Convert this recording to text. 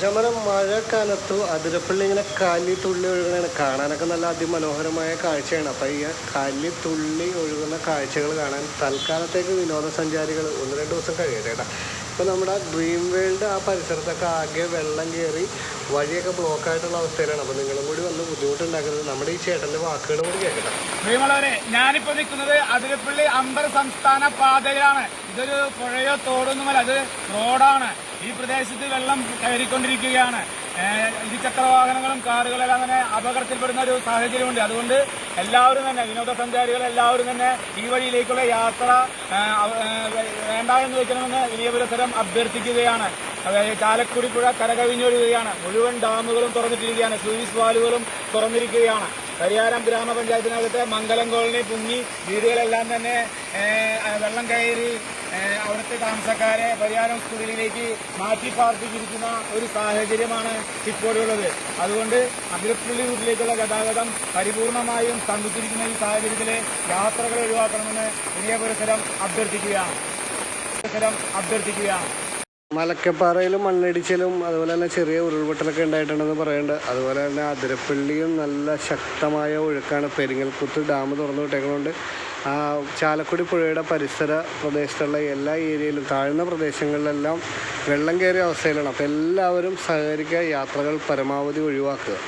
ചമരം മഴക്കാലത്ത് അതിരപ്പള്ളി ഇങ്ങനെ കാലി തുള്ളി ഒഴുകണതാണ് കാണാനൊക്കെ നല്ല അതിമനോഹരമായ കാഴ്ചയാണ്. അപ്പം ഈ കാലി തുള്ളി ഒഴുകുന്ന കാഴ്ചകൾ കാണാൻ തൽക്കാലത്തേക്ക് വിനോദസഞ്ചാരികൾ ഒന്ന് രണ്ട് ദിവസം കഴിയട്ടെ കേട്ടോ ഇപ്പം നമ്മുടെ ഡ്രീം വേൾഡ് ആ പരിസരത്തൊക്കെ ആകെ വെള്ളം കയറി വഴിയൊക്കെ ബ്ലോക്ക് ആയിട്ടുള്ള അവസ്ഥയിലാണ്. അപ്പോൾ നിങ്ങളും കൂടി വന്ന് ബുദ്ധിമുട്ടുണ്ടാക്കരുത്. നമ്മുടെ ഈ ചേട്ടന്റെ വാക്കുകൾ കൂടി കേൾക്കട്ടെ പ്രിയമുള്ളവരെ ഞാനിപ്പോ നിൽക്കുന്നത് അതിരപ്പള്ളി അമ്പർ സംസ്ഥാന പാതയാണ് ഇതൊരു പുഴയോ തോടൊന്നുമല്ല അത് റോഡാണ് ഈ പ്രദേശത്ത് വെള്ളം കയറിക്കൊണ്ടിരിക്കുകയാണ്. ഇരുചക്ര വാഹനങ്ങളും കാറുകളെല്ലാം തന്നെ അപകടത്തിൽപ്പെടുന്ന ഒരു സാഹചര്യമുണ്ട്. അതുകൊണ്ട് എല്ലാവരും തന്നെ വിനോദസഞ്ചാരികൾ എല്ലാവരും തന്നെ ഈ വഴിയിലേക്കുള്ള യാത്ര വേണ്ട എന്ന് വെക്കണമെന്ന് വലിയ പുരസരം അഭ്യർത്ഥിക്കുകയാണ്. ചാലക്കുടി പുഴ കരകവിഞ്ഞൊഴുകുകയാണ്. മുഴുവൻ ഡാമുകളും തുറന്നിട്ടിരിക്കുകയാണ്. സൂയിസ് വാലുകളും തുറന്നിരിക്കുകയാണ്. പരിയാരം ഗ്രാമപഞ്ചായത്തിനകത്തെ മംഗലം കോളനി പുങ്ങി വീടുകളെല്ലാം തന്നെ വെള്ളം കയറി അവിടുത്തെ താമസക്കാരെ പരിയാരം സ്കൂളിലേക്ക് മാറ്റി പാർപ്പിച്ചിരിക്കുന്ന ഒരു സാഹചര്യമാണ് ഇപ്പോഴുള്ളത്. അതുകൊണ്ട് അതിരപ്പള്ളി റൂട്ടിലേക്കുള്ള ഗതാഗതം പരിപൂർണമായും സ്തംഭിച്ചിരിക്കുന്ന ഈ സാഹചര്യത്തിലെ യാത്രകൾ ഒഴിവാക്കണമെന്ന് വലിയ പരിസരം അഭ്യർത്ഥിക്കുകയാണ് അഭ്യർത്ഥിക്കുകയാണ്. മലക്കപ്പാറയിലും മണ്ണിടിച്ചിലും അതുപോലെ തന്നെ ചെറിയ ഉരുൾപൊട്ടലൊക്കെ ഉണ്ടായിട്ടുണ്ടെന്ന് പറയുന്നുണ്ട് അതുപോലെ തന്നെ അതിരപ്പള്ളിയും നല്ല ശക്തമായ ഒഴുക്കാണ് പെരിങ്ങൽക്കുത്ത് ഡാം തുറന്നു വിട്ടേക്കുന്നതുകൊണ്ട് ആ ചാലക്കുടി പുഴയുടെ പരിസര പ്രദേശത്തുള്ള എല്ലാ ഏരിയയിലും താഴ്ന്ന പ്രദേശങ്ങളിലെല്ലാം വെള്ളം കയറിയ അവസ്ഥയിലാണ്. അപ്പോൾ എല്ലാവരും സഹകരിക്കുക യാത്രകൾ പരമാവധി ഒഴിവാക്കുക.